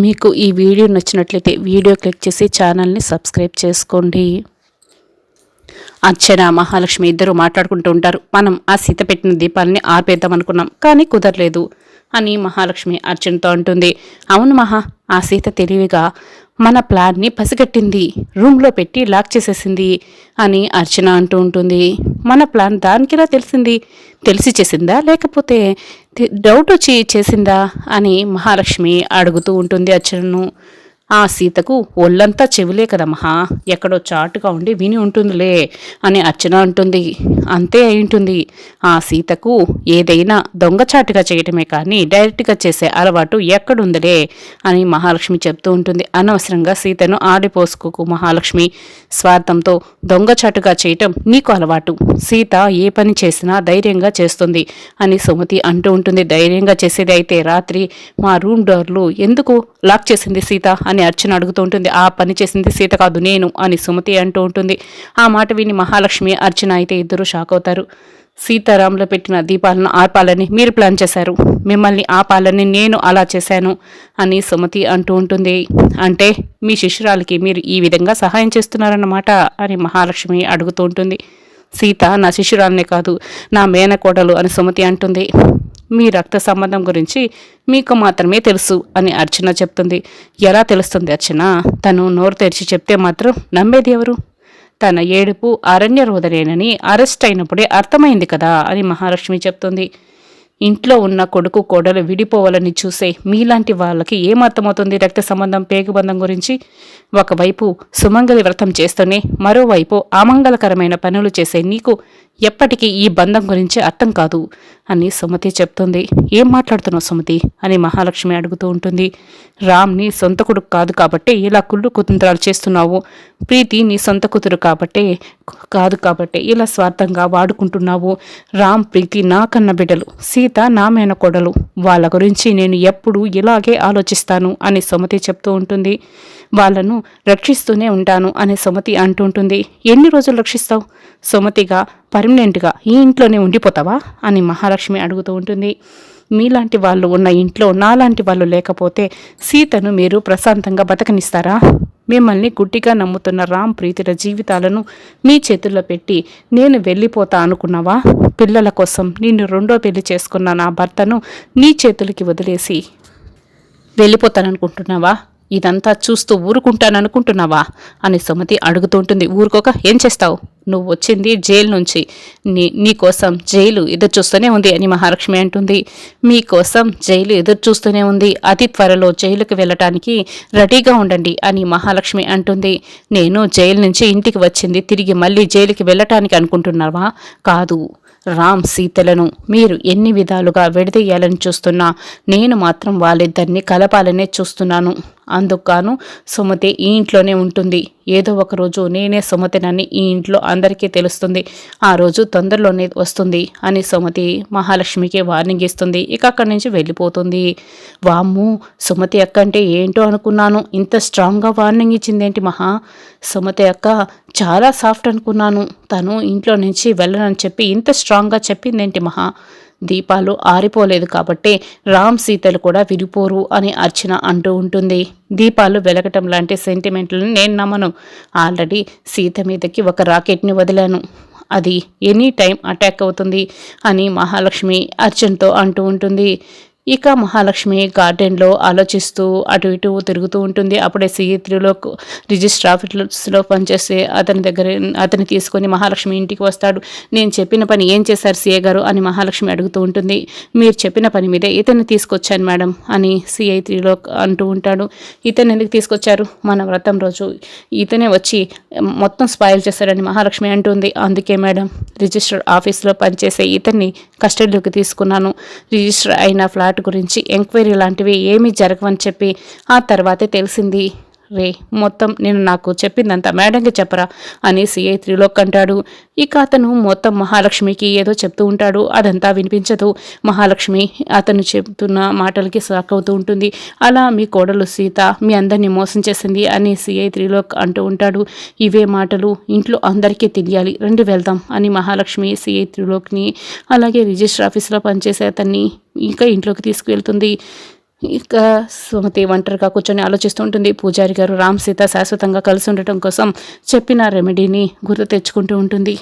మీకు ఈ వీడియో నచ్చినట్లయితే వీడియో క్లిక్ చేసి ఛానల్ని సబ్స్క్రైబ్ చేసుకోండి. అర్చన మహాలక్ష్మి ఇద్దరు మాట్లాడుకుంటూ ఉంటారు. మనం ఆ సీత పెట్టిన దీపాలని ఆపేద్దాం అనుకున్నాం కానీ కుదరలేదు అని మహాలక్ష్మి అర్చనతో అంటుంది. అవును మహా ఆ సీత తెలివిగా మన ప్లాన్ని పసిగట్టింది రూమ్లో పెట్టి లాక్ చేసేసింది అని అర్చన అంటూ ఉంటుంది. మన ప్లాన్ దానికిలా తెలిసింది తెలిసి చేసిందా లేకపోతే డౌట్ వచ్చి చేసిందా అని మహాలక్ష్మి అడుగుతూ ఉంటుంది అర్చనను. ఆ సీతకు ఒళ్ళంతా చెవులే కదా మహా. ఎక్కడో చాటుగా ఉండి విని ఉంటుందిలే అని అర్చన అంటుంది. అంతే అయింటుంది. ఆ సీతకు ఏదైనా దొంగచాటుగా చేయటమే కానీ డైరెక్ట్గా చేసే అలవాటు ఎక్కడుందిలే అని మహాలక్ష్మి చెప్తూ ఉంటుంది. అనవసరంగా సీతను ఆడిపోసుకోకు మహాలక్ష్మి. స్వార్థంతో దొంగచాటుగా చేయటం నీకు అలవాటు. సీత ఏ పని చేసినా ధైర్యంగా చేస్తుంది అని సుమతి అంటూ ఉంటుంది. ధైర్యంగా చేసేది అయితే రాత్రి మా రూమ్ డోర్లు ఎందుకు లాక్ చేసింది సీత అని అర్చన అడుగుతూ ఉంటుంది. ఆ పని చేసింది సీత కాదు నేను అని సుమతి అంటూ ఉంటుంది. ఆ మాట విని మహాలక్ష్మి అర్చన అయితే ఇద్దరు షాక్ అవుతారు. సీతారాంలో పెట్టిన దీపాలను ఆపాలని మీరు ప్లాన్ చేశారు. మిమ్మల్ని ఆపాలని నేను అలా చేశాను అని సుమతి అంటూ ఉంటుంది. అంటే మీ శిష్యురాలకి మీరు ఈ విధంగా సహాయం చేస్తున్నారన్నమాట అని మహాలక్ష్మి అడుగుతూ ఉంటుంది. సీత నా శిష్యురాలనే కాదు నా మేనకోడలు అని సుమతి అంటుంది. మీ రక్త సంబంధం గురించి మీకు మాత్రమే తెలుసు అని అర్చన చెప్తుంది. ఎలా తెలుస్తుంది అర్చన? తను నోరు తెరిచి చెప్తే మాత్రం నమ్మేది ఎవరు? తన ఏడుపు అరణ్య రోదనేనని అరెస్ట్ అయినప్పుడే అర్థమైంది కదా అని మహాలక్ష్మి చెప్తుంది. ఇంట్లో ఉన్న కొడుకు కోడలు విడిపోవాలని చూసే మీలాంటి వాళ్ళకి ఏమర్థమవుతుంది రక్త సంబంధం పేగుబంధం గురించి? ఒకవైపు సుమంగలి వ్రతం చేస్తూనే మరోవైపు అమంగళకరమైన పనులు చేసే నీకు ఎప్పటికీ ఈ బంధం గురించి అర్థం కాదు అని సుమతి చెప్తుంది. ఏం మాట్లాడుతున్నావు సుమతి? అని మహాలక్ష్మి అడుగుతూ ఉంటుంది. రామ్ నీ సొంత కొడుకు కాదు కాబట్టి ఇలా కుళ్ళు కుతంత్రాలు చేస్తున్నావు. ప్రీతి నీ సొంత కూతురు కాబట్టే కాదు కాబట్టి ఇలా స్వార్థంగా వాడుకుంటున్నావు. రామ్ ప్రీతి నా కన్న బిడ్డలు సీత నా మేనకోడలు వాళ్ళ గురించి నేను ఎప్పుడూ ఇలాగే ఆలోచిస్తాను అని సుమతి చెప్తూ ఉంటుంది. వాళ్ళను రక్షిస్తూనే ఉంటాను అనే సుమతి అంటుంటుంది. ఎన్ని రోజులు రక్షిస్తావు? సుమతిగా పర్మనెంట్గా ఈ ఇంట్లోనే ఉండిపోతావా? అని మహాలక్ష్మి అడుగుతూ ఉంటుంది. మీలాంటి వాళ్ళు ఉన్న ఇంట్లో నాలాంటి వాళ్ళు లేకపోతే సీతను మీరు ప్రశాంతంగా బతకనిస్తారా? మిమ్మల్ని గుడ్డిగా నమ్ముతున్న రామ్ ప్రీతిల జీవితాలను మీ చేతుల్లో పెట్టి నేను వెళ్ళిపోతా అనుకున్నావా? పిల్లల కోసం నిన్ను రెండో పెళ్ళి చేసుకున్న నా భర్తను నీ చేతులకి వదిలేసి వెళ్ళిపోతాననుకుంటున్నావా? ఇదంతా చూస్తూ ఊరుకుంటాననుకుంటున్నావా? అని సుమతి అడుగుతూ ఉంటుంది ఊరుకోక ఏం చేస్తావు? నువ్వు వచ్చింది జైలు నుంచి. నీ నీకోసం జైలు ఎదురు చూస్తూనే ఉంది అని మహాలక్ష్మి అంటుంది. మీకోసం జైలు ఎదురు చూస్తూనే ఉంది. అతి త్వరలో జైలుకి వెళ్ళటానికి రెడీగా ఉండండి అని మహాలక్ష్మి అంటుంది. నేను జైలు నుంచి ఇంటికి వచ్చింది తిరిగి మళ్ళీ జైలుకి వెళ్ళటానికి అనుకుంటున్నావా? కాదు. రామ్ సీతలను మీరు ఎన్ని విధాలుగా విడదీయాలని చూస్తున్నా నేను మాత్రం వాళ్ళిద్దరిని కలపాలనే చూస్తున్నాను. అందుకు సుమతి ఈ ఇంట్లోనే ఉంటుంది. ఏదో ఒక రోజు నేనే సుమతినని ఈ ఇంట్లో అందరికీ తెలుస్తుంది. ఆ రోజు తొందరలోనే వస్తుంది అని సుమతి మహాలక్ష్మికి వార్నింగ్ ఇస్తుంది. ఇక అక్కడి నుంచి వెళ్ళిపోతుంది. వామ్ము సుమతి అక్క అంటే ఏంటో అనుకున్నాను. ఇంత స్ట్రాంగ్గా వార్నింగ్ ఇచ్చిందేంటి మహా? సుమతి అక్క చాలా సాఫ్ట్ అనుకున్నాను. తను ఇంట్లో నుంచి వెళ్ళనని చెప్పి ఇంత స్ట్రాంగ్గా చెప్పిందేంటి మహా? దీపాలు ఆరిపోలేదు కాబట్టి రామ్ సీతలు కూడా విడిపోరు అని అర్చన అంటూ ఉంటుంది. దీపాలు వెలగటం లాంటి సెంటిమెంట్లను నేను నమ్మను. ఆల్రెడీ సీత మీదకి ఒక రాకెట్ని వదిలాను. అది ఎనీ టైం అటాక్ అవుతుంది అని మహాలక్ష్మి అర్చనతో అంటూ ఉంటుంది. ఇక మహాలక్ష్మి గార్డెన్లో ఆలోచిస్తూ అటు ఇటు తిరుగుతూ ఉంటుంది. అప్పుడే సిఈ త్రీలో రిజిస్టర్ ఆఫీస్లో పనిచేసే అతని దగ్గర అతని తీసుకొని మహాలక్ష్మి ఇంటికి వస్తాడు. నేను చెప్పిన పని ఏం చేశారు సిఏ గారు? అని మహాలక్ష్మి అడుగుతూ ఉంటుంది. మీరు చెప్పిన పని మీదే ఇతన్ని తీసుకొచ్చాను మేడం అని సిఐ త్రీలో అంటూ ఉంటాడు. ఇతను ఎందుకు తీసుకొచ్చారు? మన వ్రతం రోజు ఇతనే వచ్చి మొత్తం స్పాయిల్ చేశాడని మహాలక్ష్మి అంటుంది. అందుకే మేడం రిజిస్టర్ ఆఫీస్లో పనిచేసే ఇతన్ని కస్టడీలోకి తీసుకున్నాను. రిజిస్టర్ అయిన ఫ్లాట్ గురించి ఎంక్వైరీ లాంటివి ఏమీ జరగవని చెప్పి ఆ తర్వాతే తెలిసింది. రే మొత్తం నేను నాకు చెప్పిందంతా మేడంకి చెప్పరా అని సిఐ త్రిలోక్ అంటాడు. ఇక అతను మొత్తం మహాలక్ష్మికి ఏదో చెప్తూ ఉంటాడు. అదంతా వినిపించదు. మహాలక్ష్మి అతను చెప్తున్న మాటలకి షాక్ అవుతూ ఉంటుంది. అలా మీ కోడలు సీత మీ అందరినీ మోసం చేసింది అని సిఐ త్రిలోక్ అంటూ ఉంటాడు. ఇవే మాటలు ఇంట్లో అందరికీ తెలియాలి. రండి వెళ్దాం అని మహాలక్ష్మి సిఐ త్రిలోక్ని అలాగే రిజిస్టర్ ఆఫీస్లో పనిచేసే అతన్ని ఇంకా ఇంట్లోకి తీసుకువెళ్తుంది. ఇక సుమతి ఒంటరిగా కూర్చొని ఆలోచిస్తూ ఉంటుంది. పూజారి గారు రామ్ సీత శాశ్వతంగా కలిసి ఉండటం కోసం చెప్పిన రెమెడీని గుర్తు తెచ్చుకుంటూ ఉంటుంది.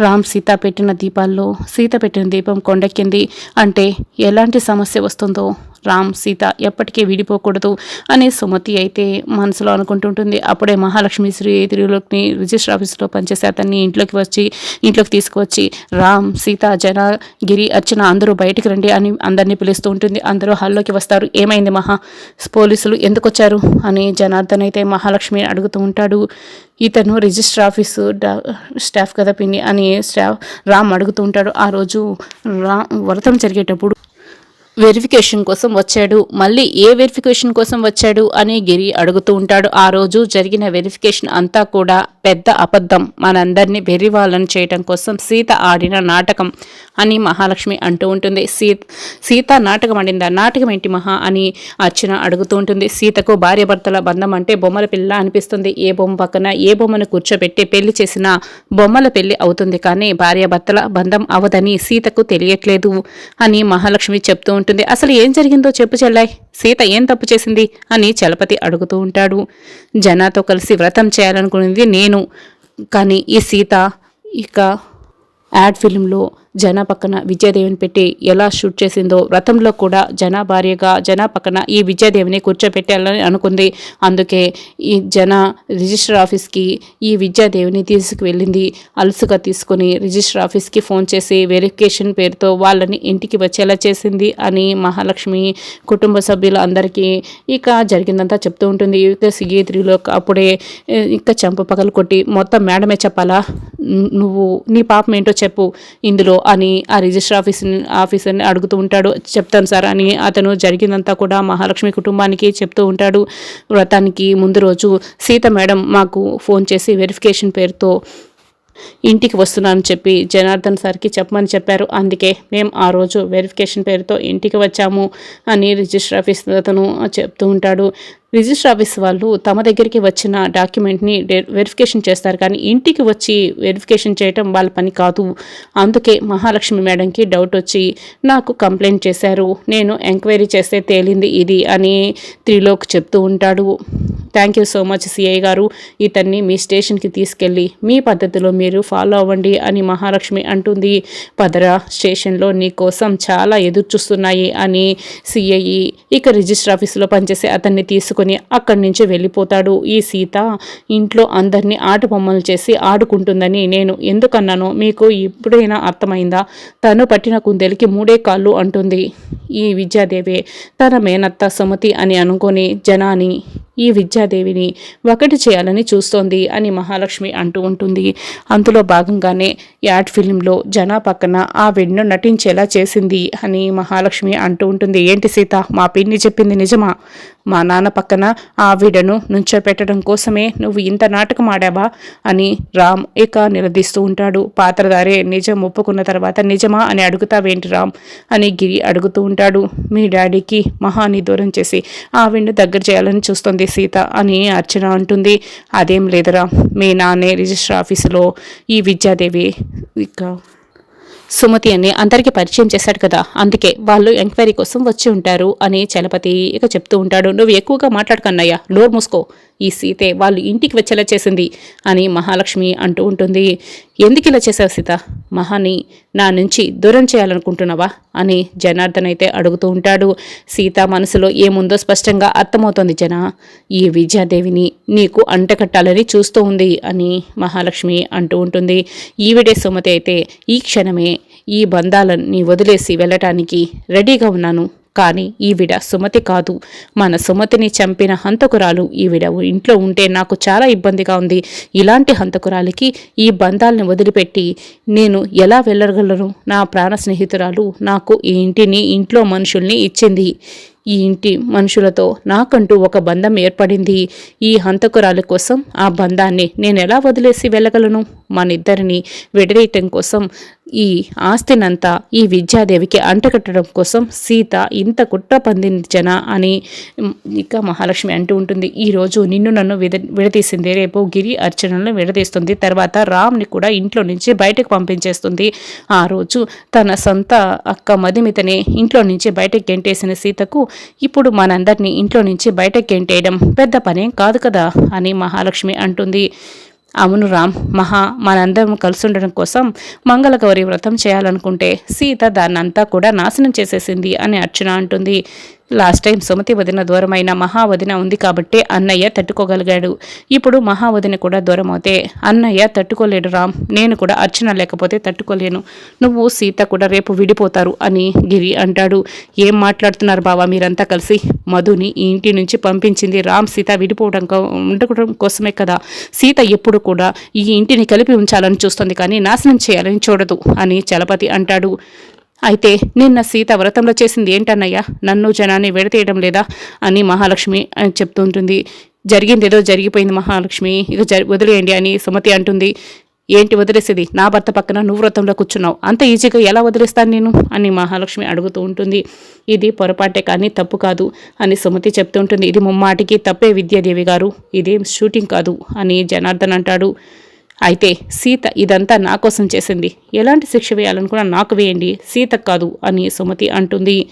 రామ్ సీత పెట్టిన దీపాల్లో సీత పెట్టిన దీపం కొండెక్కింది. అంటే ఎలాంటి సమస్య వస్తుందో రామ్ సీత ఎప్పటికీ విడిపోకూడదు అని సుమతి అయితే మనసులో అనుకుంటుంటుంది అప్పుడే మహాలక్ష్మి శ్రీ తిరులోకి రిజిస్టర్ ఆఫీస్లో పనిచేసే అతన్ని ఇంట్లోకి వచ్చి ఇంట్లోకి తీసుకువచ్చి రామ్ సీత జన గిరి అర్చన అందరూ బయటికి రండి అని అందరినీ పిలుస్తూ ఉంటుంది. అందరూ హాల్లోకి వస్తారు. ఏమైంది మహా? పోలీసులు ఎందుకు వచ్చారు అని జనార్దన్ అయితే మహాలక్ష్మి అడుగుతూ ఉంటాడు. ఇతను రిజిస్టర్ ఆఫీసు స్టాఫ్ కదా పిన్ని అని స్టాఫ్ రామ్ అడుగుతూ ఉంటాడు. ఆ రోజు రా వ్రతం జరిగేటప్పుడు వెరిఫికేషన్ కోసం వచ్చాడు. మళ్ళీ ఏ వెరిఫికేషన్ కోసం వచ్చాడు అని గిరి అడుగుతూ ఉంటాడు. ఆ రోజు జరిగిన వెరిఫికేషన్ అంతా కూడా పెద్ద అబద్ధం. మనందరినీ వెర్రివాళ్ళని చేయటం కోసం సీత ఆడిన నాటకం. అని మహాలక్ష్మి అంటూ ఉంటుంది. సీ సీత నాటకం ఆడిందా? నాటకం ఏంటి మహా అని అర్చన అడుగుతూ ఉంటుంది. సీతకు భార్యాభర్తల బంధం అంటే బొమ్మల పిల్ల అనిపిస్తుంది. ఏ బొమ్మ పక్కన ఏ బొమ్మను కూర్చోబెట్టి పెళ్ళి చేసినా బొమ్మల పెళ్ళి అవుతుంది కానీ భార్యాభర్తల బంధం అవదని సీతకు తెలియట్లేదు అని మహాలక్ష్మి చెప్తూ ఉంటుంది. అసలు ఏం జరిగిందో చెప్పు చెల్లాయ్. సీత ఏం తప్పు చేసింది అని చలపతి అడుగుతూ ఉంటాడు. జనాతో కలిసి వ్రతం చేయాలనుకునేది నేను. కానీ ఈ సీత ఇక యాడ్ ఫిలింలో జన పక్కన విజయదేవిని పెట్టి ఎలా షూట్ చేసిందో వ్రతంలో కూడా జన భార్యగా జన పక్కన ఈ విజయదేవిని కూర్చోపెట్టాలని అనుకుంది. అందుకే ఈ జన రిజిస్టర్ ఆఫీస్కి ఈ విద్యాదేవిని తీసుకువెళ్ళింది. అలసుగా తీసుకొని రిజిస్టర్ ఆఫీస్కి ఫోన్ చేసి వెరిఫికేషన్ పేరుతో వాళ్ళని ఇంటికి వచ్చేలా చేసింది అని మహాలక్ష్మి కుటుంబ సభ్యులు అందరికీ ఇక జరిగిందంతా చెప్తూ ఉంటుంది. ఇక సిగేత్రిలో అప్పుడే ఇంకా చంప పగలు కొట్టి మొత్తం మేడమే చెప్పాలా? నువ్వు నీ పాపం ఏంటో చెప్పు. ఇందులో అని ఆ రిజిస్టర్ ఆఫీస్ ఆఫీసర్ని అడుగుతూ ఉంటాడు. చెప్తాను సార్ అని అతను జరిగిందంతా కూడా మహాలక్ష్మి కుటుంబానికి చెప్తూ ఉంటాడు. వ్రతానికి ముందు రోజు సీత మేడం మాకు ఫోన్ చేసి వెరిఫికేషన్ పేరుతో ఇంటికి వస్తున్నానని చెప్పి జనార్దన్ సార్కి చెప్పమని చెప్పారు. అందుకే మేము ఆ రోజు వెరిఫికేషన్ పేరుతో ఇంటికి వచ్చాము అని రిజిస్టర్ ఆఫీస్ అతను చెప్తూ ఉంటాడు. రిజిస్టర్ ఆఫీస్ వాళ్ళు తమ దగ్గరికి వచ్చిన డాక్యుమెంట్ని వెరిఫికేషన్ చేస్తారు. కానీ ఇంటికి వచ్చి వెరిఫికేషన్ చేయటం వాళ్ళ పని కాదు. అందుకే మహాలక్ష్మి మేడంకి డౌట్ వచ్చి నాకు కంప్లైంట్ చేశారు. నేను ఎంక్వైరీ చేస్తే తేలింది ఇది అని త్రిలోక్ చెప్తూ ఉంటాడు. Thank you so much CI గారు. ఇతన్ని మీ స్టేషన్కి తీసుకెళ్ళి మీ పద్ధతిలో మీరు ఫాలో అవ్వండి అని మహాలక్ష్మి అంటుంది. పదరా స్టేషన్లో నీ కోసం చాలా ఎదురు చూస్తున్నాయి అని సిఐ ఇక రిజిస్టర్ ఆఫీసులో పనిచేసే అతన్ని తీసుకొని అక్కడి నుంచి వెళ్ళిపోతాడు. ఈ సీత ఇంట్లో అందరినీ ఆట బొమ్మలు చేసి ఆడుకుంటుందని నేను ఎందుకన్నానో మీకు ఇప్పుడైనా అర్థమైందా? తను పట్టిన కుందేలికి మూడే కాళ్ళు అంటుంది. ఈ విద్యాదేవి తన మేనత్త సుమతి అని అనుకొని జనాని ఈ విద్యాదేవిని ఒకటి చేయాలని చూస్తోంది అని మహాలక్ష్మి అంటూ ఉంటుంది. అందులో భాగంగానే యాడ్ ఫిలింలో జనా పక్కన ఆ వెన్ను నటించేలా చేసింది అని మహాలక్ష్మి అంటూ ఉంటుంది. ఏంటి సీత మా పిన్ని చెప్పింది నిజమా? మా నాన్న పక్కన ఆ విడను నుంచోపెట్టడం కోసమే నువ్వు ఇంత నాటకం ఆడావా? అని రామ్ ఇక నిలదీస్తూ ఉంటాడు. పాత్రధారే నిజం ఒప్పుకున్న తర్వాత నిజమా అని అడుగుతావేంటి రామ్? అని గిరి అడుగుతూ ఉంటాడు. మీ డాడీకి మహాని దూరం చేసి ఆ దగ్గర చేయాలని చూస్తుంది సీత అని అర్చన అంటుంది. అదేం లేదురా మీ నాన్నే రిజిస్టర్ ఆఫీసులో ఈ విద్యాదేవి ఇక సుమతి అని అందరికీ పరిచయం చేశాడు కదా. అందుకే వాళ్ళు ఎంక్వైరీ కోసం వచ్చి ఉంటారు అని చలపతి ఇక చెప్తూ ఉంటాడు. నువ్వు ఎక్కువగా మాట్లాడకన్నయ్యా నోరు మూసుకో. ఈ సీతే వాళ్ళు ఇంటికి వచ్చేలా చేసింది అని మహాలక్ష్మి అంటూ ఉంటుంది. ఎందుకు ఇలా చేసావు సీత? మహాని నా నుంచి దూరం చేయాలనుకుంటున్నావా? అని జనార్దన్ అయితే అడుగుతూ ఉంటాడు. సీత మనసులో ఏముందో స్పష్టంగా అర్థమవుతోంది జన. ఈ విద్యాదేవిని నీకు అంటకట్టాలని చూస్తూ ఉంది అని మహాలక్ష్మి అంటూ ఉంటుంది. ఈవిడే సుమతి అయితే ఈ క్షణమే ఈ బంధాలను వదిలేసి వెళ్ళటానికి రెడీగా ఉన్నాను. కానీ ఈవిడ సుమతి కాదు. మన సుమతిని చంపిన హంతకురాలు ఈవిడ ఇంట్లో ఉంటే నాకు చాలా ఇబ్బందిగా ఉంది. ఇలాంటి హంతకురాలికి ఈ బంధాలను వదిలిపెట్టి నేను ఎలా వెళ్ళగలను? నా ప్రాణ స్నేహితురాలు నాకు ఈ ఇంటిని ఇంట్లో మనుషుల్ని ఇచ్చింది. ఈ ఇంటి మనుషులతో నాకంటూ ఒక బంధం ఏర్పడింది. ఈ హంతకురాల కోసం ఆ బంధాన్ని నేను ఎలా వదిలేసి వెళ్ళగలను? మనిద్దరిని విడదీయటం కోసం ఈ ఆస్తినంతా ఈ విద్యాదేవికి అంటకట్టడం కోసం సీత ఇంత కుట్ర పందించన అని ఇక మహాలక్ష్మి అంటూ ఉంటుంది. ఈరోజు నిన్ను నన్ను విడ విడదీసింది. రేపు గిరి అర్చనలను విడదీస్తుంది. తర్వాత రామ్ని కూడా ఇంట్లో నుంచి బయటకు పంపించేస్తుంది. ఆ రోజు తన సొంత అక్క మధుమితని ఇంట్లో నుంచి బయటకు గెంటేసిన సీతకు ఇప్పుడు మనందరినీ ఇంట్లో నుంచి బయటకు గెంటేయడం పెద్ద పనేం కాదు కదా అని మహాలక్ష్మి అంటుంది. అవును రామ్ మహా మనందరం కలిసి ఉండడం కోసం మంగళగౌరి వ్రతం చేయాలనుకుంటే సీత దాన్నంతా కూడా నాశనం చేసేసింది అని అర్చన అంటుంది. లాస్ట్ టైం సుమతి వదిన దూరమైన మహావదిన ఉంది కాబట్టి అన్నయ్య తట్టుకోగలిగాడు. ఇప్పుడు మహావదిన కూడా దూరం అవుతే అన్నయ్య తట్టుకోలేడు రామ్ నేను కూడా అర్చన లేకపోతే తట్టుకోలేను. నువ్వు సీత కూడా రేపు విడిపోతారు అని గిరి అంటాడు. ఏం మాట్లాడుతున్నారు బావా మీరంతా కలిసి? మధుని ఈ ఇంటి నుంచి పంపించింది రామ్ సీత విడిపోవడం ఉండడం కోసమే కదా. సీత ఎప్పుడు కూడా ఈ ఇంటిని కలిపి ఉంచాలని చూస్తుంది కానీ నాశనం చేయాలని చూడదు అని చలపతి అంటాడు. అయితే నిన్న సీత వ్రతంలో చేసింది ఏంటన్నయ్యా? నన్ను జనాన్ని విడతీయడం లేదా? అని మహాలక్ష్మి చెప్తూ ఉంటుంది. జరిగింది ఏదో జరిగిపోయింది మహాలక్ష్మి. ఇక జరి వదిలేయండి అని సుమతి అంటుంది. ఏంటి వదిలేసేది? నా భర్త పక్కన నువ్వు వ్రతంలో కూర్చున్నావు. అంత ఈజీగా ఎలా వదిలేస్తాను నేను? అని మహాలక్ష్మి అడుగుతూ ఉంటుంది. ఇది పొరపాటే కానీ తప్పు కాదు అని సుమతి చెప్తూ ఉంటుంది. ఇది ముమ్మాటికి తప్పే విద్యాదేవి గారు. ఇదేం షూటింగ్ కాదు అని జనార్దన్ అంటాడు. అయితే సీత ఇదంతా నా కోసం చేసింది. ఎలాంటి శిక్ష వేయాలనుకున్నా నాకు వేయండి. సీత కాదు అని సుమతి అంటుంది.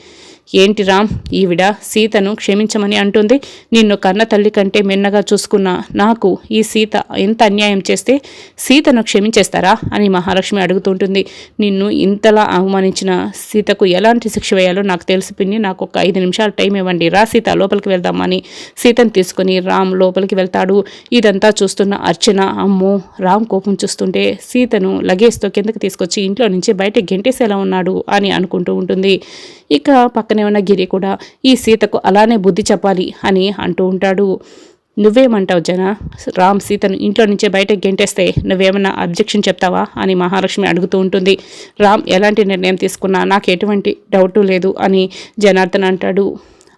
ఏంటి రామ్? ఈవిడ సీతను క్షమించమని అంటుంది. నిన్ను కన్న తల్లి కంటే మిన్నగా చూసుకున్న నాకు ఈ సీత ఎంత అన్యాయం చేస్తే సీతను క్షమించేస్తారా? అని మహాలక్ష్మి అడుగుతుంటుంది. నిన్ను ఇంతలా అవమానించిన సీతకు ఎలాంటి శిక్ష వేయాలో నాకు తెలిసిపోయింది నాకు ఒక ఐదు నిమిషాలు టైం ఇవ్వండి. రా సీత లోపలికి వెళ్దామని సీతను తీసుకుని రామ్ లోపలికి వెళ్తాడు. ఇదంతా చూస్తున్న అర్చన అమ్మో! రామ్ కోపం చూస్తుంటే సీతను లగేజ్తో కిందకి తీసుకొచ్చి ఇంట్లో నుంచి బయట గెంటేసేలా ఉన్నాడు అని అనుకుంటూ ఉంటుంది. ఇక పక్క పక్కనే ఉన్న గిరి కూడా ఈ సీతకు అలానే బుద్ధి చెప్పాలి అని అంటూ ఉంటాడు. నువ్వేమంటావు జన? రామ్ సీతను ఇంట్లో నుంచే బయటకు గెంటేస్తే నువ్వేమన్నా అబ్జెక్షన్ చెప్తావా అని మహాలక్ష్మి అడుగుతూ ఉంటుంది. రామ్ ఎలాంటి నిర్ణయం తీసుకున్నా నాకు ఎటువంటి డౌటు లేదు అని జనార్దన్ అంటాడు.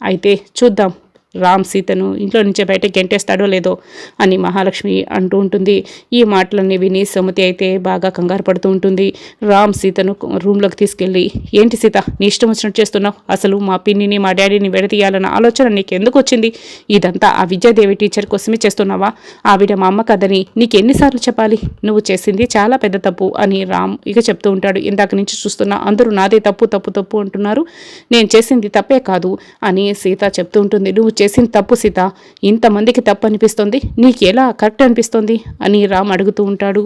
అయితే చూద్దాం రామ్ సీతను ఇంట్లో నుంచే బయటకు గెంటేస్తాడో లేదో అని మహాలక్ష్మి అంటూ ఉంటుంది. ఈ మాటలన్నీ విని సుమతి అయితే బాగా కంగారు పడుతూ ఉంటుంది. రామ్ సీతను రూమ్లోకి తీసుకెళ్ళి ఏంటి సీత నీ ఇష్టం వచ్చినట్టు చేస్తున్నావు? అసలు మా పిన్నిని మా డాడీని విడదీయాలన్న ఆలోచన నీకు ఎందుకు వచ్చింది? ఇదంతా ఆ విద్యాదేవి టీచర్ కోసమే చేస్తున్నావా? ఆవిడ మా అమ్మ కదని నీకు ఎన్నిసార్లు చెప్పాలి? నువ్వు చేసింది చాలా పెద్ద తప్పు అని రామ్ ఇక చెప్తూ ఉంటాడు. ఇందాక నుంచి చూస్తున్నా అందరూ నాదే తప్పు తప్పు తప్పు అంటున్నారు. నేను చేసింది తప్పే కాదు అని సీత చెప్తూ ఉంటుంది. నువ్వు చేసిన తప్పు సీత. ఇంతమందికి తప్పు అనిపిస్తుంది నీకెలా కరెక్ట్ అనిపిస్తుంది? అని రామ్ అడుగుతూ ఉంటాడు.